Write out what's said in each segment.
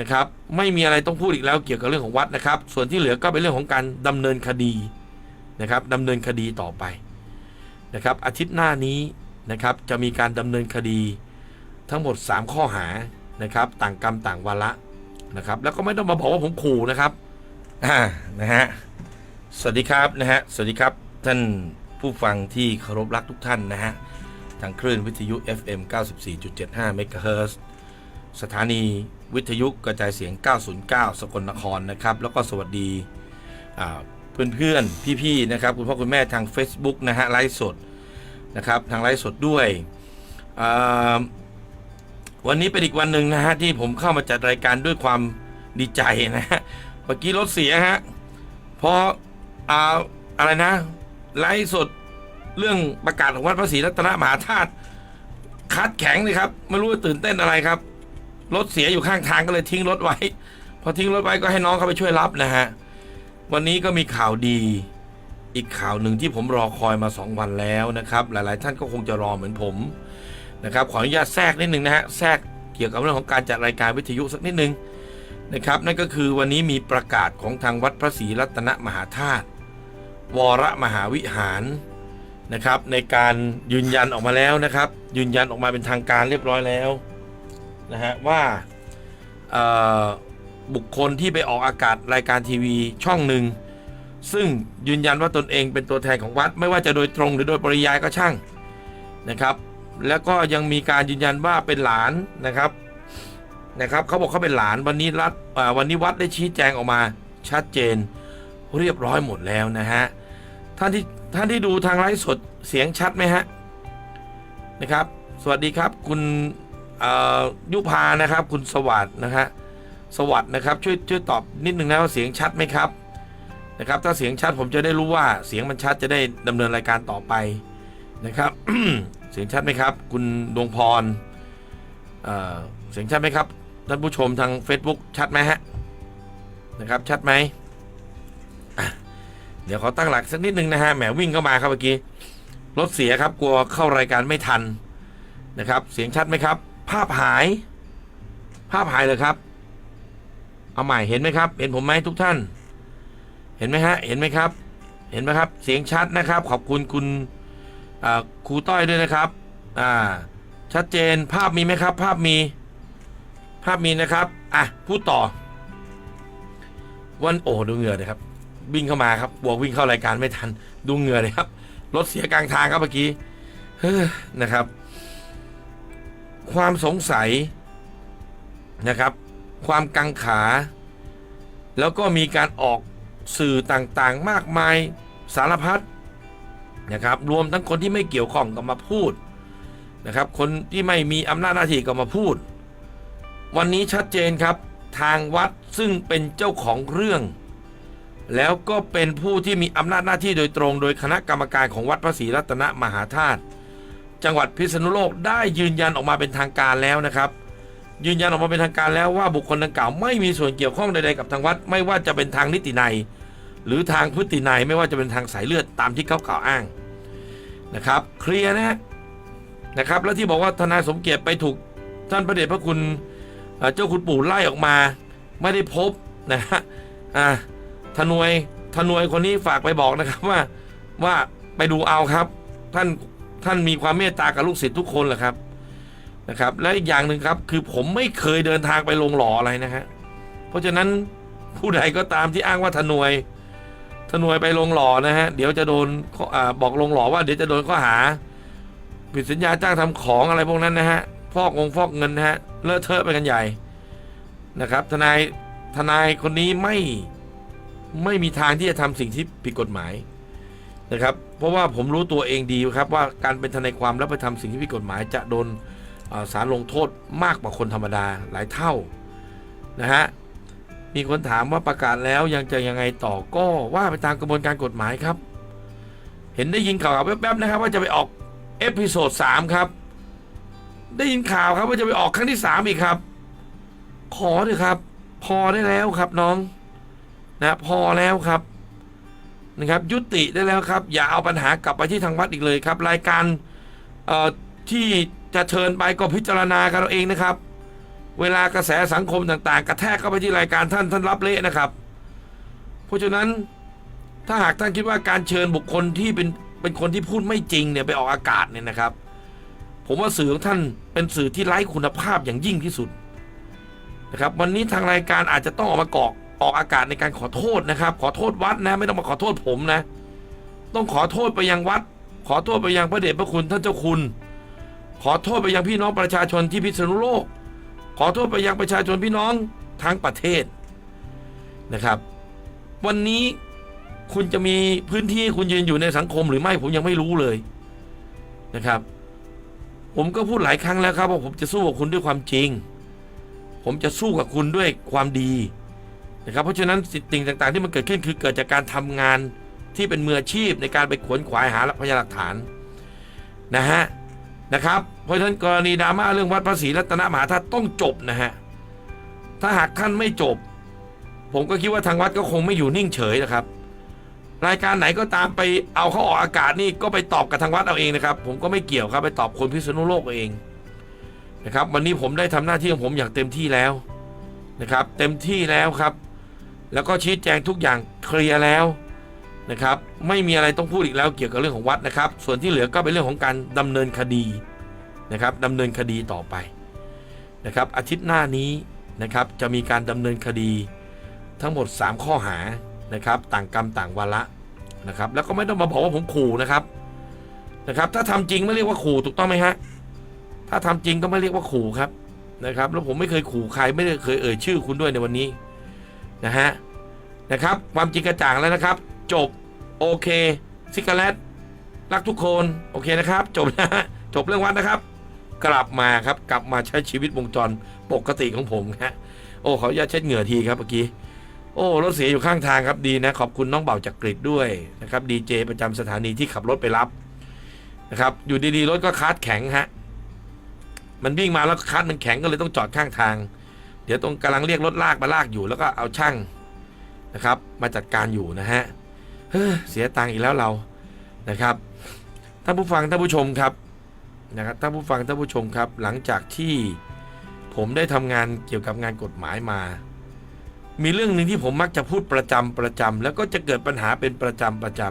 นะครับ ไม่มีอะไรต้องพูดอีกแล้วเกี่ยวกับเรื่องของวัดนะครับ ส่วนที่เหลือก็เป็นเรื่องของการดำเนินคดีนะครับดำเนินคดีต่อไปนะครับ อาทิตย์หน้านี้นะครับจะมีการดำเนินคดีทั้งหมด 3 ข้อหานะครับ ต่างกรรมต่างวาระนะครับ แล้วก็ไม่ต้องมาบอกว่าผมขู่นะครับอ่านะฮะสวัสดีครับนะฮะสวัสดีครับท่านผู้ฟังที่เคารพรักทุกท่านนะฮะทางคลื่นวิทยุ FM 94.75 MHz สถานีวิทยุกระจายเสียง 909 สกลนครนะครับ แล้วก็สวัสดีเพื่อนๆ พี่ๆ นะครับคุณพ่อคุณแม่ทาง Facebook นะฮะไลฟ์สดนะครับทางไลฟ์สดด้วย วันนี้เป็นอีกวันหนึ่งนะฮะที่ผมเข้ามาจัดรายการด้วยความดีใจนะฮะเมื่อกี้รถเสียฮะพออาอะไรนะ ไลฟ์สดเรื่องประกาศของวัดพระศรีรัตนมหาธาตุคัดแข็งเลยครับ ไม่รู้ว่าตื่นเต้นอะไรครับ รถเสียอยู่ข้างทางก็เลยทิ้งรถไว้ พอทิ้งรถไว้ก็ให้น้องเขาไปช่วยรับนะฮะ วันนี้ก็มีข่าวดี อีกข่าวหนึ่งที่ผมรอคอยมา 2 วันแล้วนะครับ หลายๆ ท่านก็คงจะรอเหมือนผมนะครับ ขออนุญาตแทรกนิดนึงนะฮะ แทรกเกี่ยวกับเรื่องของการจัดรายการวิทยุสักนิดนึงนะครับ นั่นก็คือวันนี้มีประกาศของทางวัดพระศรีรัตนมหาธาตุวรมหาวิหารนะครับ ในการยืนยันออกมาแล้วนะครับ ยืนยันออกมาเป็นทางการเรียบร้อยแล้ว นะฮะว่าบุคคลที่ไปออกอากาศรายการทีวีช่องหนึ่งซึ่งยืนยันว่าตนเองเป็นตัวแทนของวัด ไม่ว่าจะโดยตรงหรือโดยปริยายก็ช่างนะครับ แล้วก็ยังมีการยืนยันว่าเป็นหลานนะครับนะครับเขาบอกเขาเป็นหลานวันนี้รัฐวันนี้วัดได้ชี้แจงออกมาชัดเจนเรียบร้อยหมดแล้วนะฮะท่านที่ท่านที่ดูทางไลฟ์สดเสียงชัดไหมฮะนะครับ สวัสดีครับคุณ ยุพานะครับ คุณสวัสด์นะฮะสวัสด์นะครับ ช่วยช่วยตอบนิดนึงนะว่าเสียงชัดไหมครับนะครับ ถ้าเสียงชัดผมจะได้รู้ว่าเสียงมันชัดจะได้ดำเนินรายการต่อไปนะครับเสียงชัดไหมครับ คุณดวงพรเเสียงชัดไหมครับท่านผู้ชมทาง Facebook ชัดไหมฮะนะครับชัดไหมเดี๋ยวขอตั้งหลักสักนิดนึงนะฮะแหมวิ่งเข้ามาครับเมื่อกี้รถเสียครับกลัวเข้ารายการไม่ทันนะครับ เสียงชัดไหมครับ ภาพหาย ภาพหายเลยครับ เอาใหม่เห็นไหมครับ เห็นผมไหมทุกท่าน เห็นไหมฮะ เห็นไหมครับ เห็นไหมครับ เสียงชัดนะครับ ขอบคุณคุณครูต้อยด้วยนะครับ อ่า ชัดเจนภาพมีไหมครับ ภาพมี ภาพมีนะครับ อะ พูดต่อ วันโอ้ดูเหงื่อเลยครับ วิ่งเข้ามาครับบวกวิ่งเข้ารายการไม่ทัน ดูเหงื่อเลยครับ รถเสียกลางทางครับเมื่อกี้นะครับ ความสงสัยนะครับ ความกังขา แล้วก็มีการออกสื่อต่างๆ มากมายสารพัดนะครับ รวมทั้งคนที่ไม่เกี่ยวข้องก็มาพูดนะครับ คนที่ไม่มีอำนาจหน้าที่ก็มาพูด วันนี้ชัดเจนครับทางวัดซึ่งเป็นเจ้าของเรื่อง แล้วก็เป็นผู้ที่มีอำนาจหน้าที่โดยตรง โดยคณะกรรมการของวัดพระศรีรัตนมหาธาตุ จังหวัดพิษณุโลกได้ยืนยันออกมาเป็นทางการแล้วนะครับ ยืนยันออกมาเป็นทางการแล้วว่าบุคคลดังกล่าวไม่มีส่วนเกี่ยวข้องใดๆกับทางวัด ไม่ว่าจะเป็นทางนิตินัยหรือทางพฤตินัยไม่ว่าจะเป็นทางสายเลือดตามที่เขากล่าวอ้างนะครับเคลียร์นะนะครับแล้วที่บอกว่าทนายสมเกียรติไปถูกท่านพระเดชพระคุณเอ่อเจ้าคุณปู่ไล่ออกมา ไม่ได้พบนะฮะอ่าทนวยทนวยคนนี้ฝากไปบอกนะครับว่าว่าไปดูเอาครับ ท่าน ท่านมีความเมตตากับลูกศิษย์ทุกคนแหละครับนะครับ และอีกอย่างหนึ่งครับ คือผมไม่เคยเดินทางไปลงหล่ออะไรนะฮะเพราะฉะนั้นผู้ใดก็ตามที่อ้างว่าทนวยทนวยไปลงหล่อนะฮะเดี๋ยวจะโดนอบอกลงหล่อว่าเดี๋ยวจะโดนข้อหาผิดสัญญาจ้างทำของอะไรพวกนั้นนะฮะฟอกงฟอกเงินนะฮะเลอะเทอะไปกันใหญ่นะครับ ทนายทนายคนนี้ไม่ไม่มีทางที่จะทำสิ่งที่ผิดกฎหมาย นะครับ เพราะว่าผมรู้ตัวเองดีครับว่าการเป็นทนายความแล้วไปทำสิ่งที่ผิดกฎหมายจะโดนเอ่อศาลลงโทษมากกว่าคนธรรมดาหลายเท่านะฮะมีคนถามว่าประกาศแล้วยังจะยังไงต่อก็ว่าไปตามกระบวนการกฎหมายครับ เห็นได้ยินข่าวแป๊บๆนะครับ ว่าจะไปออกเอพิโซดสามครับ ได้ยินข่าวครับว่าจะไปออกครั้งที่สามอีกครับ ขอเถอะครับ พอได้แล้วครับน้อง นะ พอแล้วครับ นะครับยุติได้แล้วครับ อย่าเอาปัญหากลับไปที่ทางวัดอีกเลยครับ รายการที่จะเชิญไปก็พิจารณากันเราเองนะครับ เวลากระแสสังคมต่างๆ กระแทกเข้าไปที่รายการท่านท่านรับเละนะครับ เพราะฉะนั้นถ้าหากท่านคิดว่าการเชิญบุคคลที่เป็นเป็นคนที่พูดไม่จริงเนี่ยไปออกอากาศเนี่ยนะครับ ผมว่าสื่อของท่านเป็นสื่อที่ไร้คุณภาพอย่างยิ่งที่สุดนะครับ วันนี้ทางรายการอาจจะต้องออกมากอก ออกอากาศในการขอโทษนะครับ ขอโทษวัดนะ ไม่ต้องมาขอโทษผมนะ ต้องขอโทษไปยังวัด ขอโทษไปยังพระเดชพระคุณท่านเจ้าคุณ ขอโทษไปยังพี่น้องประชาชนที่พิษณุโลก ขอโทษไปยังประชาชนพี่น้องทั้งประเทศนะครับ วันนี้คุณจะมีพื้นที่คุณยืนอยู่ในสังคมหรือไม่ผมยังไม่รู้เลยนะครับ ผมก็พูดหลายครั้งแล้วครับว่าผมจะสู้กับคุณด้วยความจริง ผมจะสู้กับคุณด้วยความดี นะครับเพราะฉะนั้นสิ่งต่างๆ ที่มันเกิดขึ้นคือเกิดจากการทำงานที่เป็นมืออาชีพในการไปขวนขวายหาพยานหลักฐานนะฮะนะครับเพราะฉะนั้นกรณีดราม่าเรื่องวัดพระศรีรัตนมหาธาตุต้องจบนะฮะถ้าหากท่านไม่จบ ผมก็คิดว่าทางวัดก็คงไม่อยู่นิ่งเฉยนะครับ รายการไหนก็ตามไปเอาเขาออกอากาศนี่ก็ไปตอบกับทางวัดเอาเองนะครับ ผมก็ไม่เกี่ยวครับไปตอบคนพิษณุโลกเอาเองนะครับ วันนี้ผมได้ทำหน้าที่ของผมอย่างเต็มที่แล้วนะครับ เต็มที่แล้วครับ แล้วก็ชี้แจงทุกอย่างเคลียร์แล้วนะครับ ไม่มีอะไรต้องพูดอีกแล้วเกี่ยวกับเรื่องของวัดนะครับ ส่วนที่เหลือก็เป็นเรื่องของการดำเนินคดีนะครับดำเนินคดีต่อไปนะครับ อาทิตย์หน้านี้นะครับจะมีการดำเนินคดีทั้งหมด 3 ข้อหานะครับ ต่างกรรมต่างวาระนะครับ แล้วก็ไม่ต้องมาบอกว่าผมขู่นะครับนะครับ ถ้าทำจริงไม่เรียกว่าขู่ถูกต้องไหมฮะถ้าทำจริงก็ไม่เรียกว่าขู่ครับนะครับ แล้วผมไม่เคยขู่ใครไม่ได้เคยเอ่ยชื่อคุณด้วยในวันนี้ นะฮะนะครับ ความจริงกระจ่างแล้วนะครับ จบโอเคซิกาเลตรักทุกคนโอเคนะครับ จบนะฮะจบเรื่องวัดนะครับ กลับมาครับกลับมาใช้ชีวิตวงจรปกติของผมฮะโอ้เขออนุญาเช็ดเหงื่อทีครับเมื่อกี้โอ้รถเสียอยู่ข้างทางครับดีนะ ขอบคุณน้องเบาจากกรีฑด้วยนะครับดีเจประจำสถานีที่ขับรถไปรับนะครับอยู่ดีๆรถก็คัดแข็งฮะมันวิ่งมาแล้วคัดมันแข็งก็เลยต้องจอดข้างทาง ดี๋ยวตรงกำลังเรียกรถลากมาลากอยู่แล้วก็เอาช่างนะครับ มาจัดการอยู่นะฮะเฮ้เสียตังค์อีกแล้วเรานะครับท่านผู้ฟังท่านผู้ชมครับนะครับท่านผู้ฟังท่านผู้ชมครับ หลังจากที่ผมได้ทำงานเกี่ยวกับงานกฎหมายมา มีเรื่องหนึ่งที่ผมมักจะพูดประจำประจำแล้วก็จะเกิดปัญหาเป็นประจำประจ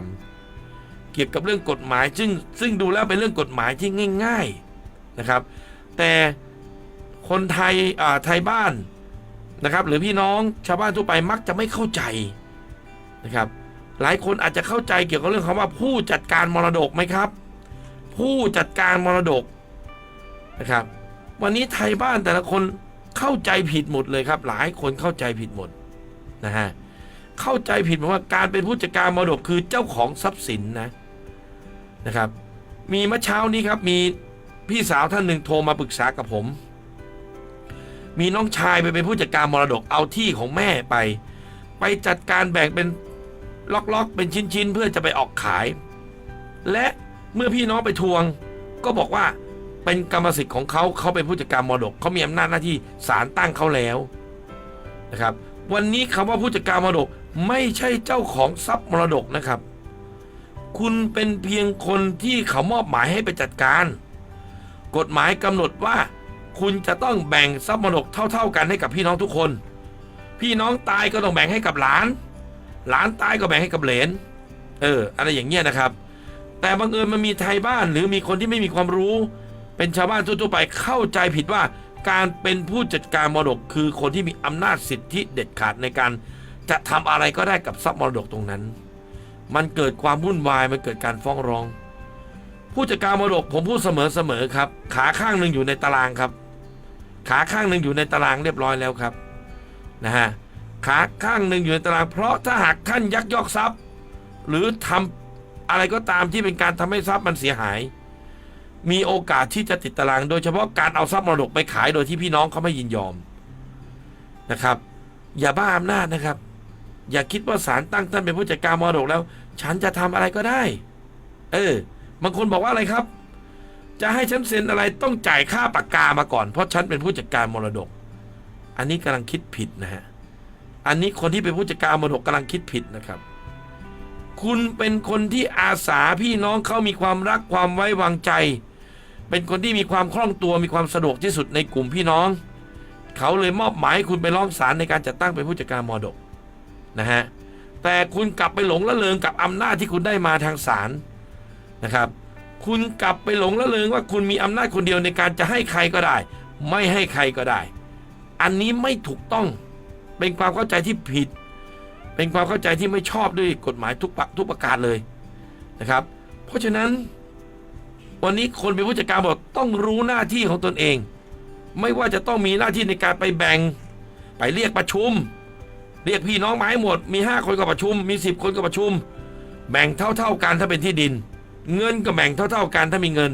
ำเกี่ยวกับเรื่องกฎหมายซึ่งซึ่งดูแล้วเป็นเรื่องกฎหมายที่ง่าย ๆนะครับ แต่ คนไทยอ่าไทยบ้านนะครับ หรือพี่น้องชาวบ้านทั่วไปมักจะไม่เข้าใจนะครับ หลายคนอาจจะเข้าใจเกี่ยวกับเรื่องคำว่าผู้จัดการมรดกไหมครับ ผู้จัดการมรดกนะครับ วันนี้ไทยบ้านแต่ละคนเข้าใจผิดหมดเลยครับ หลายคนเข้าใจผิดหมดนะฮะเข้าใจผิดหมดว่าการเป็นผู้จัดการมรดกคือเจ้าของทรัพย์สินนะนะครับ มีเมื่อเช้านี้ครับมีพี่สาวท่านหนึ่งโทรมาปรึกษากับผม มีน้องชายไปเป็นผู้จัดการมรดกเอาที่ของแม่ไป ไปจัดการแบ่งเป็นล็อกๆ เป็นชิ้นๆ เพื่อจะไปออกขาย และเมื่อพี่น้องไปทวง ก็บอกว่าเป็นกรรมสิทธิ์ของเขาเขาเป็นผู้จัดการมรดกเขามีอำนาจหน้าที่ศาลตั้งเขาแล้วนะครับ วันนี้คำว่าผู้จัดการมรดกไม่ใช่เจ้าของทรัพย์มรดกนะครับ คุณเป็นเพียงคนที่เขามอบหมายให้ไปจัดการ กฎหมายกำหนดว่า คุณจะต้องแบ่งทรัพย์มรดกเท่า ๆกันให้กับพี่น้องทุกคน พี่น้องตายก็ต้องแบ่งให้กับหลาน หลานตายก็แบ่งให้กับเหลน เออ อะไรอย่างเงี้ยนะครับ แต่บังเอิญมันมีไทยบ้านหรือมีคนที่ไม่มีความรู้ เป็นชาวบ้านทั่วๆไปเข้าใจผิดว่า การเป็นผู้จัดการมรดกคือคนที่มีอำนาจสิทธิเด็ดขาดในการจะทำอะไรก็ได้กับทรัพย์มรดกตรงนั้น มันเกิดความวุ่นวาย มันเกิดการฟ้องร้องผู้จัดการมรดกผมพูดเสมอๆครับ ขาข้างหนึ่งอยู่ในตารางครับ ขาข้างหนึ่งอยู่ในตารางเรียบร้อยแล้วครับนะฮะขาข้างหนึ่งอยู่ในตาราง เพราะถ้าหากท่านยักยอกทรัพย์ หรือทำอะไรก็ตามที่เป็นการทำให้ทรัพย์มันเสียหาย มีโอกาสที่จะติดตาราง โดยเฉพาะการเอาทรัพย์มรดกไปขายโดยที่พี่น้องเขาไม่ยินยอมนะครับ อย่าบ้าอำนาจนะครับ อย่าคิดว่าศาลตั้งท่านเป็นผู้จัดการมรดกแล้ว ฉันจะทำอะไรก็ได้ เออบางคนบอกว่าอะไรครับ จะให้ฉันเซ็นอะไรต้องจ่ายค่าปากกามาก่อน เพราะฉันเป็นผู้จัดการมรดก อันนี้กำลังคิดผิดนะฮะ อันนี้คนที่เป็นผู้จัดการมรดกกำลังคิดผิดนะครับ คุณเป็นคนที่อาสาพี่น้องเขามีความรักความไว้วางใจ เป็นคนที่มีความคล่องตัวมีความสะดวกที่สุดในกลุ่มพี่น้อง เขาเลยมอบหมายให้คุณไปร้องศาลในการจัดตั้งเป็นผู้จัดการมรดกนะฮะแต่คุณกลับไปหลงละเลงกับอำนาจที่คุณได้มาทางศาลนะครับ คุณกลับไปหลงละเลงว่าคุณมีอำนาจคนเดียวในการจะให้ใครก็ได้ ไม่ให้ใครก็ได้ อันนี้ไม่ถูกต้อง เป็นความเข้าใจที่ผิด เป็นความเข้าใจที่ไม่ชอบด้วยกฎหมายทุกประทุกประการเลยนะครับ เพราะฉะนั้น วันนี้คนเป็นผู้จัดการบอกต้องรู้หน้าที่ของตนเอง ไม่ว่าจะต้องมีหน้าที่ในการไปแบ่ง ไปเรียกประชุม เรียกพี่น้องมาให้หมด มี 5 คนก็ประชุม มี 10 คนก็ประชุม แบ่งเท่า ๆกันถ้าเป็นที่ดิน เงินก็แบ่งเท่า ๆกันถ้ามีเงิน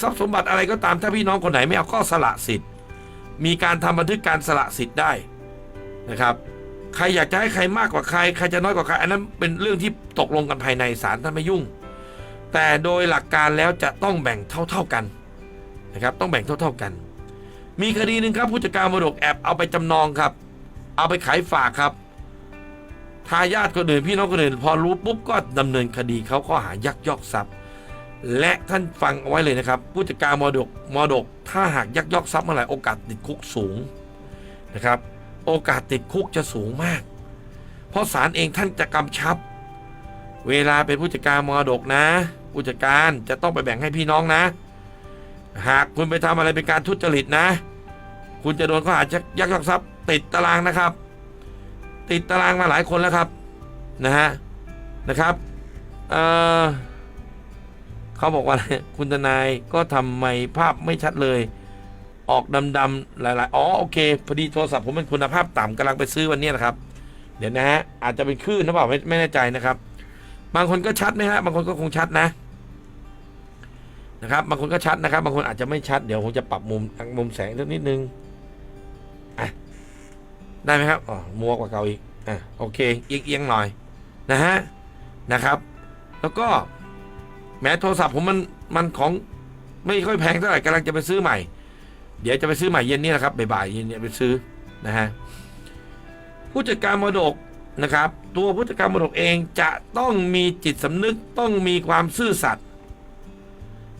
ทรัพย์สมบัติอะไรก็ตามถ้าพี่น้องคนไหนไม่เอาก็สละสิทธิ์ มีการทำบันทึกการสละสิทธิ์ได้นะครับ ใครอยากจะให้ใครมากกว่าใครใครจะน้อยกว่าใครอันนั้นเป็นเรื่องที่ตกลงกันภายในศาลท่านไม่ยุ่ง แต่โดยหลักการแล้วจะต้องแบ่งเท่า ๆกันนะครับ ต้องแบ่งเท่า ๆกัน มีคดีหนึ่งครับผู้จัดการมรดกแอบเอาไปจำนองครับ เอาไปขายฝากครับ ทายาทคนอื่นพี่น้องคนอื่นพอรู้ปุ๊บก็ดำเนินคดีเขาข้อหายักยอกทรัพย์ และท่านฟังเอาไว้เลยนะครับ ผู้จัดการมรดกมรดก ถ้าหากยักยอกทรัพย์เมื่อไหร่โอกาสติดคุกสูงนะครับ โอกาสติดคุกจะสูงมาก เพราะศาลเองท่านจะกำชับ เวลาเป็นผู้จัดการมรดกนะ ผู้จัดการจะต้องไปแบ่งให้พี่น้องนะ หากคุณไปทำอะไรเป็นการทุจริตนะ คุณจะโดนข้อหายักยอกทรัพย์ติดตารางนะครับ ติดตารางมาหลายคนแล้วครับนะฮะนะครับเอ่อเขาบอกว่าคุณทนายก็ทำไมภาพไม่ชัดเลย ออกดำๆหลายๆอ๋อโอเคพอดีโทรศัพท์ผมเป็นคุณภาพต่ำกำลังไปซื้อวันนี้นะครับ เดี๋ยวนะฮะอาจจะเป็นคลื่นหรือเปล่าไม่ไม่แน่ใจนะครับ บางคนก็ชัดนะฮะบางคนก็คงชัดนะนะครับบางคนก็ชัดนะครับ บางคนอาจจะไม่ชัดเดี๋ยวผมจะปรับมุมมุมแสงสักนิดนึงอะ ได้ไหมครับอ๋อมัวกว่าเก่าอีกอะโอเคเอียงๆหน่อยนะฮะนะครับ แล้วก็แม้โทรศัพท์ผมมันมันของไม่ค่อยแพงเท่าไหร่กำลังจะไปซื้อใหม่ เดี๋ยวจะไปซื้อใหม่เย็นนี้นะครับบ่ายๆเย็นนี้ไปซื้อนะฮะผู้จัดการมรดกนะครับ ตัวผู้จัดการมรดกเองจะต้องมีจิตสำนึกต้องมีความซื่อสัตย์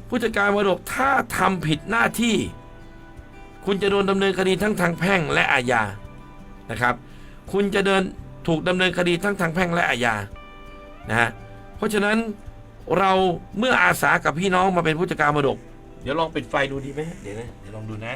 ผู้จัดการมรดกถ้าทำผิดหน้าที่ คุณจะโดนดำเนินคดีทั้งทางแพ่งและอาญา นะครับ คุณจะเดินถูกดำเนินคดีทั้งทางแพ่งและอาญานะฮะเพราะฉะนั้นเราเมื่ออาสากับพี่น้องมาเป็นผู้จัดการมรดก เดี๋ยวลองปิดไฟดูดีไหมเดี๋ยวนะเดี๋ยวลองดูนะ